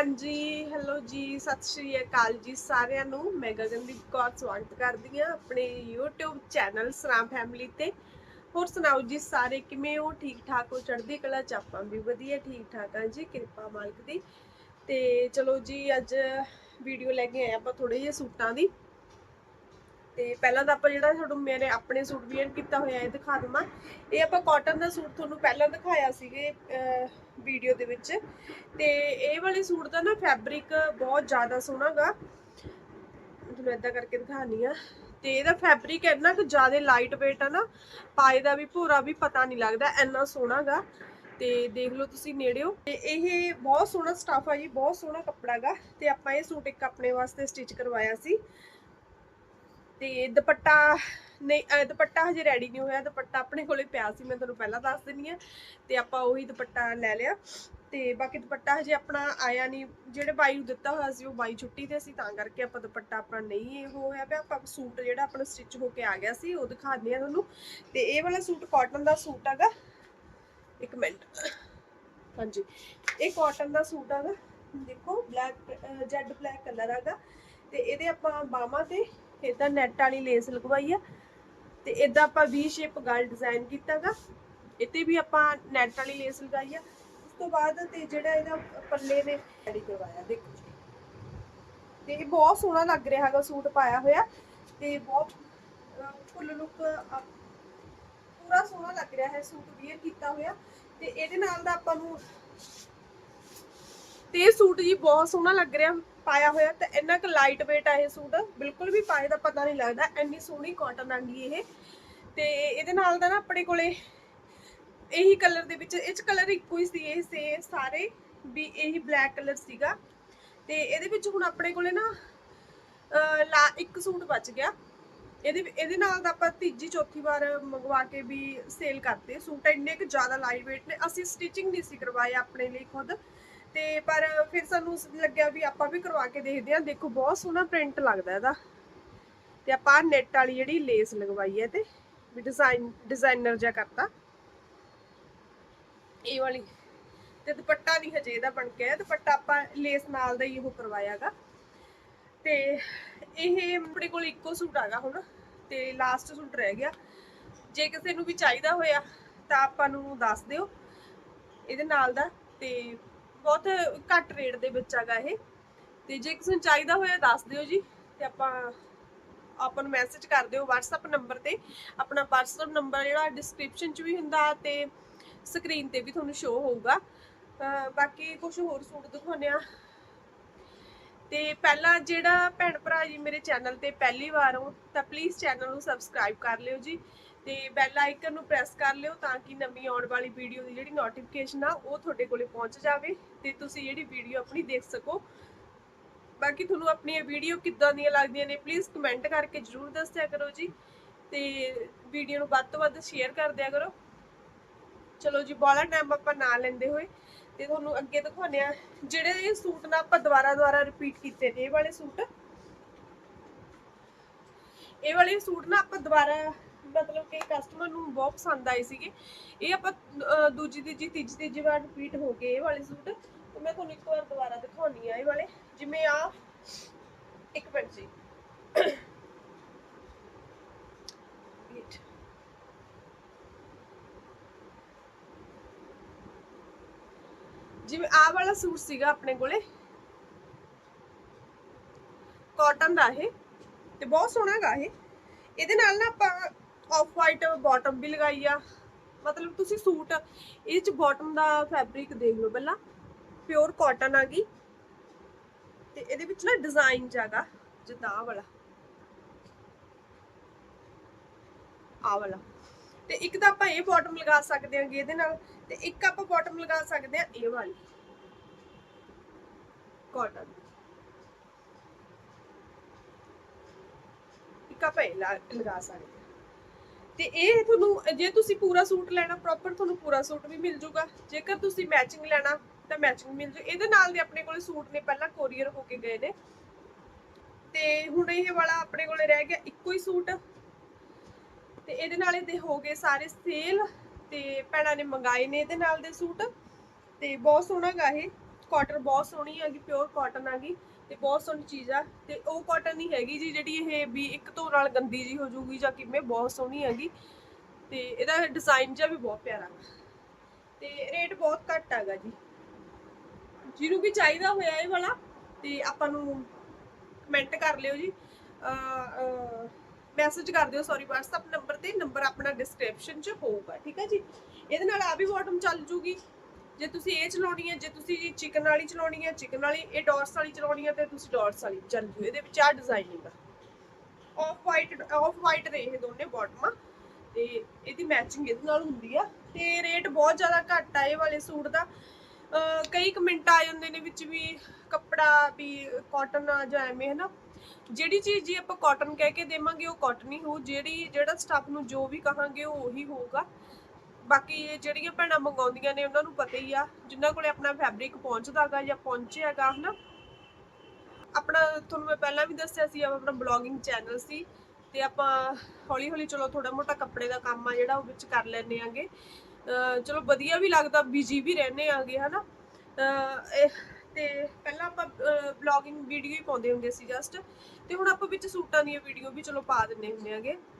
ਹਾਂਜੀ ਹੈਲੋ ਜੀ, ਸਤਿ ਸ਼੍ਰੀ ਅਕਾਲ ਜੀ ਸਾਰਿਆਂ ਨੂੰ। ਮੈਂ ਗਗਨਦੀਪ ਕੌਰ ਸਵਾਗਤ ਕਰਦੀ ਹਾਂ ਆਪਣੇ YouTube ਚੈਨਲ ਸਰਾਮ ਫੈਮਿਲੀ ਤੇ। ਹੋਰ ਸੁਣਾਓ ਜੀ ਸਾਰੇ, ਕਿਵੇਂ ਹੋ? ਠੀਕ ਠਾਕ ਹੋ? ਚੜ੍ਹਦੀ ਕਲਾ ਚ ਆਪਾਂ ਵੀ ਵਧੀਆ ਠੀਕ ਠਾਕ ਹਾਂ ਜੀ, ਕਿਰਪਾ ਮਾਲਕ ਦੀ। ਤੇ ਚਲੋ ਜੀ, ਅੱਜ ਵੀਡੀਓ ਲੈ ਕੇ ਆਏ ਆਪਾਂ ਥੋੜੇ ਜਿਹੇ ਸੂਟਾਂ ਦੀ। ਤੇ ਪਹਿਲਾਂ ਤਾਂ ਆਪਾਂ ਜਿਹੜਾ ਤੁਹਾਨੂੰ ਮੇਰੇ ਆਪਣੇ ਸੂਟ ਵੀਅਰ ਕੀਤਾ ਹੋਇਆ, ਇਹ ਦਿਖਾ ਦਵਾਂ। ਇਹ ਆਪਾਂ ਕਾਟਨ ਦਾ ਸੂਟ ਤੁਹਾਨੂੰ ਪਹਿਲਾਂ ਦਿਖਾਇਆ ਸੀਗੇ ਵੀਡੀਓ ਦੇ ਵਿੱਚ। ਤੇ ਇਹ ਵਾਲੇ ਸੂਟ ਦਾ ਨਾ ਫੈਬਰਿਕ ਬਹੁਤ ਜ਼ਿਆਦਾ ਸੋਹਣਾਗਾ ਤੁਹਾਨੂੰ ਇਦਾਂ ਕਰਕੇ ਦਿਖਾਣੀ ਆ ਤੇ ਇਹਦਾ ਫੈਬਰਿਕ ਇੰਨਾ ਕੁ ਜ਼ਿਆਦਾ ਲਾਈਟ weight ਆ ਨਾ, ਪਾਏ ਦਾ ਵੀ, ਭੂਰਾ ਵੀ ਪਤਾ ਨਹੀਂ ਲੱਗਦਾ, ਇੰਨਾ ਸੋਹਣਾਗਾ ਤੇ ਦੇਖ ਲਓ ਤੁਸੀਂ ਨੇੜਿਓ। ਤੇ ਇਹ ਬਹੁਤ ਸੋਹਣਾ ਸਟਾਫ ਆ ਜੀ, ਬਹੁਤ ਸੋਹਣਾ ਕੱਪੜਾਗਾ ਤੇ ਆਪਾਂ ਇਹ ਸੂਟ ਇੱਕ ਆਪਣੇ ਵਾਸਤੇ ਸਟਿਚ ਕਰਵਾਇਆ ਸੀ। ਤੇ ਦੁਪੱਟਾ ਨਹੀਂ, ਅਹ ਦੁਪੱਟਾ ਹਜੇ ਰੈਡੀ ਨਹੀਂ ਹੋਇਆ, ਦੁਪੱਟਾ ਆਪਣੇ ਕੋਲੇ ਪਿਆ ਸੀ, ਮੈਂ ਤੁਹਾਨੂੰ ਪਹਿਲਾਂ ਦੱਸ ਦਿੰਨੀ ਆ ਤੇ ਆਪਾਂ ਉਹੀ ਦੁਪੱਟਾ ਲੈ ਲਿਆ। ਤੇ ਬਾਕੀ ਦੁਪੱਟਾ ਹਜੇ ਆਪਣਾ ਆਇਆ ਨਹੀਂ, ਜਿਹੜੇ ਬਾਈ ਨੂੰ ਦਿੱਤਾ ਹੋਇਆ ਸੀ, ਉਹ ਬਾਈ ਛੁੱਟੀ ਤੇ ਸੀ, ਤਾਂ ਕਰਕੇ ਆਪਾਂ ਦੁਪੱਟਾ ਆਪਣਾ ਨਹੀਂ ਇਹ ਹੋਇਆ ਪਿਆ। ਆਪਾਂ ਸੂਟ ਜਿਹੜਾ ਆਪਣਾ ਸਟਿਚ ਹੋ ਕੇ ਆ ਗਿਆ ਸੀ, ਉਹ ਦਿਖਾਉਂਦੇ ਆ ਤੁਹਾਨੂੰ। ਤੇ ਇਹ ਵਾਲਾ ਸੂਟ ਕਾਟਨ ਦਾ ਸੂਟ ਹੈਗਾ। ਇੱਕ ਮਿੰਟ। ਹਾਂਜੀ। ਇਹ ਕਾਟਨ ਦਾ ਸੂਟ ਹੈਗਾ। ਦੇਖੋ ਬਲੈਕ ਜੈਡ ਬਲੈਕ ਕਲਰ ਹੈਗਾ। ਤੇ ਇਹਦੇ ਆਪਾਂ ਬਾਹਾਂ ਤੇ ਇਦਾਂ ਨੈਟ ਵਾਲੀ ਲੇਸ ਲਗਵਾਈ ਆ। ਤੇ ਇਦਾਂ ਆਪਾਂ ਵੀ ਸ਼ੇਪ ਗਲ ਡਿਜ਼ਾਈਨ ਕੀਤਾਗਾ। ਇੱਥੇ ਵੀ ਆਪਾਂ ਨੈਟ ਵਾਲੀ ਲੇਸ ਲਗਾਈ ਆ। ਉਸ ਤੋਂ ਬਾਅਦ ਤੇ ਜਿਹੜਾ ਇਹਦਾ ਪੱਲੇ ਨੇ ਰੈਡੀ ਕਰਵਾਇਆ, ਦੇਖੋ ਜੀ। ਤੇ ਇਹ ਬਹੁਤ ਸੋਹਣਾ ਲੱਗ ਰਿਹਾ ਹੈਗਾ ਸੂਟ ਪਾਇਆ ਹੋਇਆ। ਤੇ ਬਹੁਤ ਫੁੱਲ ਲੁੱਕ ਪੂਰਾ ਸੋਹਣਾ ਲੱਗ ਰਿਹਾ ਹੈ ਸੂਟ ਵੀਅਰ ਕੀਤਾ ਹੋਇਆ। ਤੇ ਇਹਦੇ ਨਾਲ ਦਾ ਆਪਾਂ ਨੂੰ, ਤੇ ਸੂਟ ਜੀ ਬਹੁਤ ਸੋਹਣਾ ਲੱਗ ਰਿਹਾ। ਪਾਇਆ ਹੋਇਆ ਤੇ ਇੰਨਾ ਕੁ ਲਾਈਟ weight ਆ ਇਹ ਸੂਟ, ਬਿਲਕੁਲ ਵੀ ਪਾਏ ਦਾ ਪਤਾ ਨਹੀਂ ਲੱਗਦਾ, ਇੰਨੀ ਸੋਹਣੀ ਕਾਟਨ ਆਂਗੀ ਇਹ। ਤੇ ਇਹਦੇ ਨਾਲ ਦਾ ਨਾ ਆਪਣੇ ਕੋਲੇ ਇਹੀ ਕਲਰ ਦੇ ਵਿੱਚ, ਇਹ ਚ ਕਲਰ ਇੱਕੋ ਹੀ ਸੀ, ਇਹ ਸੇ ਸਾਰੇ ਵੀ ਇਹੀ ਬਲੈਕ ਕਲਰ ਸੀਗਾ। ਤੇ ਇਹਦੇ ਵਿੱਚ ਹੁਣ ਆਪਣੇ ਕੋਲੇ ਨਾ ਲਾ ਇੱਕ ਸੂਟ ਬਚ ਗਿਆ। ਇਹਦੇ ਇਹਦੇ ਨਾਲ ਦਾ ਆਪਾਂ ਤੀਜੀ ਚੌਥੀ ਵਾਰ ਮੰਗਵਾ ਕੇ ਵੀ ਸੇਲ ਕਰਤੇ। ਸੂਟ ਇੰਨੇ ਕੁ ਜ਼ਿਆਦਾ ਲਾਈਟ weight ਨੇ, ਅਸੀਂ ਸਟਿਚਿੰਗ ਨਹੀਂ ਸੀ ਕਰਵਾਏ ਆਪਣੇ ਲਈ ਖੁਦ। ਤੇ ਪਰ ਫਿਰ ਸਾਨੂੰ ਲੱਗਿਆ ਵੀ ਆਪਾਂ ਵੀ ਕਰਵਾ ਕੇ ਦੇਖਦੇ ਹਾਂ। ਦੇਖੋ, ਬਹੁਤ ਸੋਹਣਾ ਪ੍ਰਿੰਟ ਲੱਗਦਾ ਇਹਦਾ। ਤੇ ਆਪਾਂ ਨੈਟ ਵਾਲੀ ਜਿਹੜੀ ਲੇਸ ਲਗਵਾਈ ਹੈ ਤੇ ਵੀ ਡਿਜ਼ਾਈਨ ਡਿਜ਼ਾਈਨਰ ਜਿਹਾ ਕਰਤਾ। ਇਹ ਵਾਲੀ। ਤੇ ਦੁਪੱਟਾ ਨਹੀਂ ਹਜੇ ਇਹਦਾ ਬਣ ਕੇ ਆਇਆ। ਦੁਪੱਟਾ ਆਪਾਂ ਲੇਸ ਨਾਲ ਦਾ ਹੀ ਉਹ ਕਰਵਾਇਆਗਾ। ਤੇ ਇਹ ਆਪਣੇ ਕੋਲ ਇੱਕੋ ਸੂਟ ਆਗਾ ਹੁਣ। ਤੇ ਲਾਸਟ ਸੂਟ ਰਹਿ ਗਿਆ। ਜੇ ਕਿਸੇ ਨੂੰ ਵੀ ਚਾਹੀਦਾ ਹੋਇਆ ਤਾਂ ਆਪਾਂ ਨੂੰ ਦੱਸ ਦਿਓ। ਇਹਦੇ ਨਾਲ ਦਾ ਤੇ ਬਹੁਤ ਘੱਟ ਰੇਟ ਦੇ ਵਿੱਚ ਆਗਾ ਇਹ। ਤੇ ਜੇ ਕਿਸੇ ਨੂੰ ਚਾਹੀਦਾ ਹੋਇਆ ਦੱਸ ਦਿਓ ਜੀ, ਤੇ ਆਪਾਂ ਆਪਾਂ ਨੂੰ ਮੈਸੇਜ ਕਰ ਦਿਓ WhatsApp ਨੰਬਰ ਤੇ। ਆਪਣਾ WhatsApp ਨੰਬਰ ਜਿਹੜਾ ਡਿਸਕ੍ਰਿਪਸ਼ਨ 'ਚ ਵੀ ਹੁੰਦਾ ਤੇ ਸਕਰੀਨ ਤੇ ਵੀ ਤੁਹਾਨੂੰ ਸ਼ੋ ਹੋਊਗਾ। ਬਾਕੀ ਕੁਝ ਹੋਰ ਸੂਟ ਦਿਖਾਉਣੇ ਆ ਤੇ ਪਹਿਲਾਂ ਜਿਹੜਾ ਭੈਣ ਭਰਾ ਜੀ ਮੇਰੇ ਚੈਨਲ ਤੇ ਪਹਿਲੀ ਵਾਰ ਹੋ ਤਾਂ ਪਲੀਜ਼ ਚੈਨਲ ਨੂੰ ਸਬਸਕ੍ਰਾਈਬ ਕਰ ਲਿਓ ਜੀ। ਤੇ ਬੈਲ ਆਈਕਨ ਨੂੰ ਪ੍ਰੈਸ ਕਰ ਲਿਓ ਤਾਂ ਕਿ ਨਵੀਂ ਆਉਣ ਵਾਲੀ ਵੀਡੀਓ ਦੀ ਜਿਹੜੀ ਨੋਟੀਫਿਕੇਸ਼ਨ ਆ, ਉਹ ਤੁਹਾਡੇ ਕੋਲੇ ਪਹੁੰਚ ਜਾਵੇ ਤੇ ਤੁਸੀਂ ਜਿਹੜੀ ਵੀਡੀਓ ਆਪਣੀ ਦੇਖ ਸਕੋ। ਬਾਕੀ ਤੁਹਾਨੂੰ ਆਪਣੀਆਂ ਵੀਡੀਓ ਕਿੱਦਾਂ ਦੀਆਂ ਲੱਗਦੀਆਂ ਨੇ ਪਲੀਜ਼ ਕਮੈਂਟ ਕਰਕੇ ਜਰੂਰ ਦੱਸਿਆ ਕਰੋ ਜੀ ਤੇ ਵੀਡੀਓ ਨੂੰ ਵੱਧ ਤੋਂ ਵੱਧ ਸ਼ੇਅਰ ਕਰ ਦਿਆ ਕਰੋ। ਚਲੋ ਜੀ ਬਾਲਾ ਟਾਈਮ ਆਪਾਂ ਨਾ ਲੈਂਦੇ ਹੋਏ ਤੇ ਤੁਹਾਨੂੰ ਅੱਗੇ ਦਿਖਾਉਂਦੇ ਆ ਜਿਹੜੇ ਇਹ ਸੂਟ ਨਾ ਆਪਾਂ ਦੁਬਾਰਾ ਦੁਬਾਰਾ ਰਿਪੀਟ ਕੀਤੇ ਨੇ, ਇਹ ਵਾਲੇ ਸੂਟ। ਇਹ ਵਾਲੇ ਸੂਟ ਨਾ ਆਪਾਂ ਦੁਬਾਰਾ ਮਤਲਬ ਕਿ ਕਸਟਮਰ ਨੂੰ ਬਹੁਤ ਪਸੰਦ ਆਏ ਸੀਗੇ। ਇਹ ਆਪਾਂ ਅਹ, ਦੂਜੀ ਤੀਜੀ ਤੀਜੀ ਤੀਜੀ ਵਾਰ ਰਿਪੀਟ ਹੋ ਗਏ ਇਹ ਵਾਲੇ ਸੂਟ। ਤੇ ਮੈਂ ਤੁਹਾਨੂੰ ਇੱਕ ਵਾਰ ਦੁਬਾਰਾ ਦਿਖਾਉਣੀ ਆ ਇਹ ਵਾਲੇ। ਜਿਵੇਂ ਆ ਇੱਕ ਮਿੰਟ ਜੀ। Wait. ਜਿਵੇਂ ਆਹ ਵਾਲਾ ਸੂਟ ਸੀਗਾ ਆਪਣੇ ਕੋਲੇ। ਕਾਟਨ ਦਾ ਇਹ। ਤੇ ਬਹੁਤ ਸੋਹਣਾ ਗਾ ਇਹ। ਇਹਦੇ ਨਾਲ ਨਾ ਆਪਾਂ ਆਫ ਵਾਈਟ ਬਾਟਮ ਵੀ ਲਗਾਈ ਆ। ਮਤਲਬ ਤੁਸੀਂ ਸੂਟ ਇਹ ਚ ਬਾਟਮ ਦਾ ਫੈਬਰਿਕ ਦੇਖ ਲਓ ਪਹਿਲਾਂ। ਪਿਓਰ ਕਾਟਨ ਆ ਗਈ। ਤੇ ਇਹਦੇ ਵਿੱਚ ਨਾ ਡਿਜ਼ਾਈਨ ਜਾਗਾ ਜਿੱਦਾਂ ਆਹ ਵਾਲਾ। ਆਹ ਵਾਲਾ। ਤੇ ਇੱਕ ਤਾਂ ਆਪਾਂ ਇਹ ਬਾਟਮ ਲਗਾ ਸਕਦੇ ਹਾਂਗੇ ਇਹਦੇ ਨਾਲ, ਤੇ ਇੱਕ ਆਪਾਂ ਬਾਟਮ ਲਗਾ ਸਕਦੇ ਹਾਂ ਇਹ ਵਾਲੀ। ਕਾਟਨ ਇੱਕ ਆਪਾਂ ਇਹ ਲਾ- ਲਗਾ ਸਕਦੇ ਤੇ ਇਹ ਤੁਹਾਨੂੰ, ਜੇ ਤੁਸੀਂ ਪੂਰਾ ਸੂਟ ਲੈਣਾ ਪ੍ਰੋਪਰ ਤੁਹਾਨੂੰ ਪੂਰਾ ਸੂਟ ਵੀ ਮਿਲ ਜਾਊਗਾ। ਜੇਕਰ ਤੁਸੀਂ ਮੈਚਿੰਗ ਲੈਣਾ, ਤਾਂ ਮੈਚਿੰਗ ਮਿਲ ਜੂ ਇਹਦੇ ਨਾਲ ਦੇ ਆਪਣੇ ਕੋਲੇ ਸੂਟ ਨੇ, ਪਹਿਲਾਂ ਕੋਰੀਅਰ ਹੋ ਕੇ ਗਏ ਨੇ। ਤੇ ਹੁਣ ਇਹ ਵਾਲਾ ਆਪਣੇ ਕੋਲੇ ਰਹਿ ਗਿਆ ਇੱਕੋ ਹੀ ਸੂਟ। ਤੇ ਇਹਦੇ ਨਾਲ ਇਹਦੇ ਹੋ ਗਏ ਸਾਰੇ ਸੇਲ ਤੇ ਭੈਣਾਂ ਨੇ ਮੰਗਾਏ ਨੇ ਇਹਦੇ ਨਾਲ ਦੇ ਸੂਟ। ਤੇ ਬਹੁਤ ਸੋਹਣਾ ਗਾ ਇਹ। ਕਾਟਨ ਬਹੁਤ ਸੋਹਣੀ ਹੈਗੀ ਪਿਓਰ ਕਾਟਨ ਹੈਗੀ। ਤੇ ਬਹੁਤ ਸੋਹਣੀ ਚੀਜ਼ ਆ ਤੇ ਉਹ ਕਾਟਨ ਨਹੀਂ ਹੈਗੀ ਜੀ, ਜਿਹੜੀ ਇਹ ਵੀ ਇੱਕ ਤੋਂ ਨਾਲ ਗੰਦੀ ਜੀ ਹੋ ਜਾਊਗੀ ਜਾਂ ਕਿਵੇਂ, ਬਹੁਤ ਸੋਹਣੀ ਹੈਗੀ। ਤੇ ਇਹਦਾ ਡਿਜ਼ਾਈਨ ਜਿਹਾ ਵੀ ਬਹੁਤ ਪਿਆਰਾ। ਤੇ ਰੇਟ ਬਹੁਤ ਘੱਟ ਹੈਗਾ ਜੀ। ਜਿਹਨੂੰ ਵੀ ਚਾਹੀਦਾ ਹੋਇਆ ਇਹ ਵਾਲਾ, ਤੇ ਆਪਾਂ ਨੂੰ ਕਮੈਂਟ ਕਰ ਲਿਓ ਜੀ। ਮੈਸੇਜ ਕਰ ਦਿਓ ਸੌਰੀ WhatsApp ਨੰਬਰ ਤੇ ਨੰਬਰ ਆਪਣਾ ਡਿਸਕ੍ਰਿਪਸ਼ਨ 'ਚ ਹੋਊਗਾ, ਠੀਕ ਹੈ ਜੀ? ਇਹਦੇ ਨਾਲ ਆ ਵੀ ਬਾਟਮ ਚੱਲ ਜੂਗੀ। ਜੇ ਤੁਸੀਂ ਇਹ ਚਲਾਉਣੀ ਹੈ, ਜੇ ਤੁਸੀਂ ਜੀ ਚਿਕਨ ਵਾਲੀ ਚਲਾਉਣੀ ਹੈ, ਚਿਕਨ ਵਾਲੀ, ਇਹ ਡਾਟਸ ਵਾਲੀ ਚਲਾਉਣੀ ਹੈ ਤੇ ਤੁਸੀਂ ਡਾਟਸ ਵਾਲੀ ਚੱਲ ਜੂ ਇਹਦੇ ਵਿੱਚ ਆ ਡਿਜ਼ਾਈਨਿੰਗ ਆ ਆਫ ਵਾਈਟ ਆਫ ਵਾਈਟ ਦੇ ਇਹ ਦੋਨੇ ਬਾਟਮਾਂ ਤੇ ਇਹਦੀ ਮੈਚਿੰਗ ਇਹਦੇ ਨਾਲ ਹੁੰਦੀ ਆ। ਤੇ ਰੇਟ ਬਹੁਤ ਜ਼ਿਆਦਾ ਘੱਟ ਆ ਇਹ ਵਾਲੇ ਸੂਟ ਦਾ। ਕਈ ਕਮੈਂਟ ਆ ਜਾਂਦੇ ਨੇ ਵਿੱਚ ਵੀ ਕੱਪੜਾ ਵੀ ਕਾਟਨ ਆ ਜਾਂ ਐਵੇਂ ਹੈ ਜਿਹੜੀ ਚੀਜ਼ ਜੀ ਆਪਾਂ ਕਾਟਨ ਕਹਿ ਕੇ ਦੇਵਾਂਗੇ, ਉਹ ਕਾਟਨ ਹੀ ਹੋਊ। ਜਿਹੜੀ, ਜਿਹੜਾ ਸਟਾਫ ਨੂੰ ਜੋ ਵੀ ਕਹਾਂਗੇ, ਉਹ ਉਹੀ ਹੋਊਗਾ। ਬਾਕੀ ਜਿਹੜੀਆਂ ਭੈਣਾਂ ਮੰਗਾਉਂਦੀਆਂ ਨੇ ਉਹਨਾਂ ਨੂੰ ਪਤਾ ਹੀ ਆ, ਜਿਨ੍ਹਾਂ ਕੋਲੇ ਆਪਣਾ ਫੈਬਰਿਕ ਪਹੁੰਚਦਾਗਾ ਜਾਂ ਪਹੁੰਚਿਆਗਾ, ਹਨਾ? ਆਪਣਾ ਤੁਹਾਨੂੰ ਮੈਂ ਪਹਿਲਾਂ ਵੀ ਦੱਸਿਆ ਸੀ ਆਪਣਾ ਬਲੌਗਿੰਗ ਚੈਨਲ ਸੀ, ਤੇ ਆਪਾਂ ਹੌਲੀ ਹੌਲੀ ਚਲੋ ਥੋੜਾ ਮੋਟਾ ਕੱਪੜੇ ਦਾ ਕੰਮ ਆ ਜਿਹੜਾ ਉਹ ਵਿੱਚ ਕਰ ਲੈਨੇ ਆਂਗੇ। ਅਹ ਚਲੋ ਵਧੀਆ ਵੀ ਲੱਗਦਾ ਬਿਜ਼ੀ ਵੀ ਰਹਿੰਦੇ ਆਂਗੇ, ਹਨਾ? ਤੇ ਪਹਿਲਾਂ ਆਪਾਂ ਬਲੌਗਿੰਗ ਵੀਡੀਓ ਹੀ ਪਾਉਂਦੇ ਹੁੰਦੇ ਸੀ ਜਸਟ ਤੇ ਹੁਣ ਆਪਾਂ ਵਿੱਚ ਸੂਟਾਂ ਦੀਆਂ ਵੀਡੀਓ ਵੀ ਚਲੋ ਪਾ ਦਿੰਨੇ ਹੁੰਦੇ ਆਂਗੇ। ਅਹ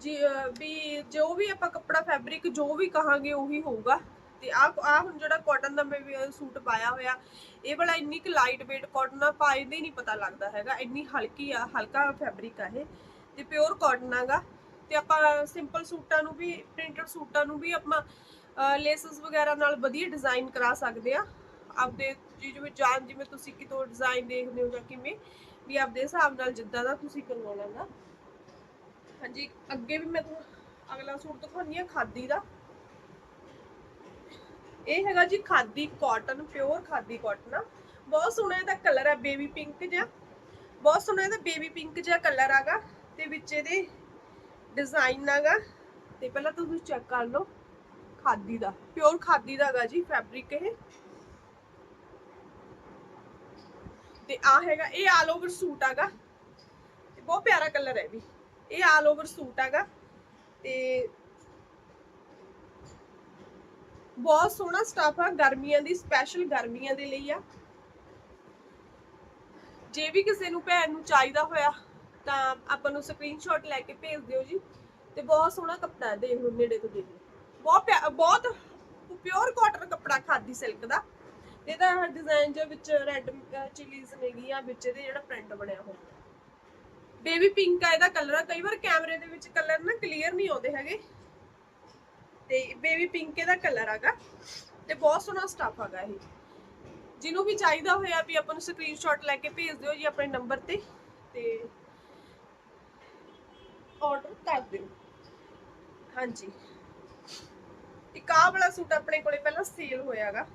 ਜੀ ਵੀ ਜੋ ਵੀ ਆਪਾਂ ਕੱਪੜਾ ਫੈਬਰਿਕ ਜੋ ਵੀ ਕਹਾਂਗੇ ਉਹੀ ਹੋਊਗਾ। ਤੇ ਆ ਆ ਹੁਣ ਜਿਹੜਾ ਕਾਟਨ ਦਾ ਮੈਂ ਸੂਟ ਪਾਇਆ ਹੋਇਆ, ਇਹ ਵਾਲਾ ਇੰਨੀ ਕੁ ਲਾਈਟ weight ਕਾਟਨ ਆ ਪਾਏ ਨਹੀਂ ਪਤਾ ਲੱਗਦਾ ਹੈਗਾ। ਇੰਨੀ ਹਲਕੀ ਆ, ਹਲਕਾ ਫੈਬਰਿਕ ਆ ਇਹ। ਤੇ ਪਿਓਰ ਕਾਟਨ ਆਗਾ। ਤੇ ਆਪਾਂ ਸਿੰਪਲ ਸੂਟਾਂ ਨੂੰ ਵੀ ਪ੍ਰਿੰਟਡ ਸੂਟਾਂ ਨੂੰ ਵੀ ਆਪਾਂ ਲੇਸਸ ਵਗੈਰਾ ਨਾਲ ਵਧੀਆ ਡਿਜ਼ਾਈਨ ਕਰਾ ਸਕਦੇ ਆ। ਆਪਦੇ ਜੀ ਜਿਵੇਂ ਜਾਨ ਜਿਵੇਂ ਤੁਸੀਂ ਕਿਤੋਂ ਡਿਜ਼ਾਈਨ ਦੇਖਦੇ ਹੋ ਜਾਂ ਕਿਵੇਂ, ਵੀ ਆਪਦੇ ਹਿਸਾਬ ਨਾਲ ਜਿੱਦਾਂ ਦਾ ਤੁਸੀਂ ਕਰਵਾਉਣਾ ਗਾ ਹਾਂਜੀ, ਅੱਗੇ ਵੀ ਮੈਂ ਤੁਹਾਨੂੰ ਅਗਲਾ ਸੂਟ ਦਿਖਾਉਣੀ ਆ ਖਾਦੀ ਦਾ। ਇਹ ਹੈਗਾ ਜੀ khadi cotton pure khadi cotton ਆ। ਬਹੁਤ ਸੋਹਣਾ ਇਹਦਾ ਕਲਰ ਹੈ ਬੇਬੀ ਪਿੰਕ ਜਿਹਾ। ਬਹੁਤ ਸੋਹਣਾ ਇਹਦਾ ਬੇਬੀ ਪਿੰਕ ਜਿਹਾ ਕਲਰ ਆਗਾ ਤੇ ਵਿੱਚ ਇਹਦੇ ਡਿਜ਼ਾਈਨ ਆਗਾ। ਤੇ ਪਹਿਲਾਂ ਤੁਸੀਂ ਚੈੱਕ ਕਰ ਲਓ, ਖਾਦੀ ਦਾ ਪਿਓਰ ਖਾਦੀ ਦਾ ਹੈਗਾ ਜੀ ਫੈਬਰਿਕ ਇਹ। ਤੇ ਆ ਹੈਗਾ, ਇਹ ਆਲ ਓਵਰ ਸੂਟ ਆਗਾ। ਤੇ ਬਹੁਤ ਪਿਆਰਾ ਕਲਰ ਹੈ ਵੀ। ਇਹ ਆਲ ਓਵਰ ਸੂਟ ਹੈਗਾ। ਤੇ ਬਹੁਤ ਸੋਹਣਾ ਸਟਾਫ ਆ, ਗਰਮੀਆਂ ਦੀ ਸਪੈਸ਼ਲ ਗਰਮੀਆਂ ਦੇ ਲਈ ਆ। ਜੇ ਵੀ ਕਿਸੇ ਨੂੰ ਭੈਣ ਨੂੰ ਚਾਹੀਦਾ ਹੋਇਆ, ਤਾਂ ਆਪਾਂ ਨੂੰ ਸਕਰੀਨਸ਼ਾਟ ਲੈ ਕੇ ਭੇਜ ਦਿਓ ਜੀ। ਤੇ ਬਹੁਤ ਸੋਹਣਾ ਕੱਪੜਾ ਦੇਖ ਲਓ ਨੇੜੇ ਤੋਂ ਦੇਖ ਲਓ। ਬਹੁਤ ਬਹੁਤ ਪਿਓਰ ਕਾਟਨ ਕੱਪੜਾ ਖਾਦੀ ਸਿਲਕ ਦਾ। ਇਹਦਾ ਡਿਜ਼ਾਈਨ ਜੋ ਵਿੱਚ ਰੈੱਡ ਚਿਲੀਜ਼ ਨੇਗੀਆਂ ਵਿੱਚ ਇਹਦੇ ਜਿਹੜਾ ਪ੍ਰਿੰਟ ਬਣਿਆ ਹੋਇਆ। ਬੇਬੀ ਪਿੰਕ ਆ, ਇਹਦਾ ਕਲਰ ਆ। ਕਈ ਵਾਰ ਕੈਮਰੇ ਦੇ ਵਿੱਚ ਕਲਰ ਨਾ ਕਲੀਅਰ ਨਹੀਂ ਆਉਂਦੇ ਹੈਗੇ। ਤੇ ਬੇਬੀ ਪਿੰਕ ਇਹਦਾ ਕਲਰ ਆਗਾ। ਤੇ ਬਹੁਤ ਸੋਹਣਾ ਸਟਾਫ ਆਗਾ ਇਹ। ਜਿਹਨੂੰ ਵੀ ਚਾਹੀਦਾ ਹੋਇਆ ਵੀ ਆਪਾਂ ਨੂੰ ਸਕਰੀਨਸ਼ਾਟ ਲੈ ਕੇ ਭੇਜ ਦਿਓ ਜੀ ਆਪਣੇ ਨੰਬਰ ਤੇ। ਤੇ ਆਰਡਰ ਕਰ ਦਿਓ। ਹਾਂਜੀ। ਇੱਕ ਆਹ ਵਾਲਾ ਸੂਟ ਆਪਣੇ ਕੋਲੇ ਪਹਿਲਾਂ ਸੇਲ ਹੋਇਆਗਾ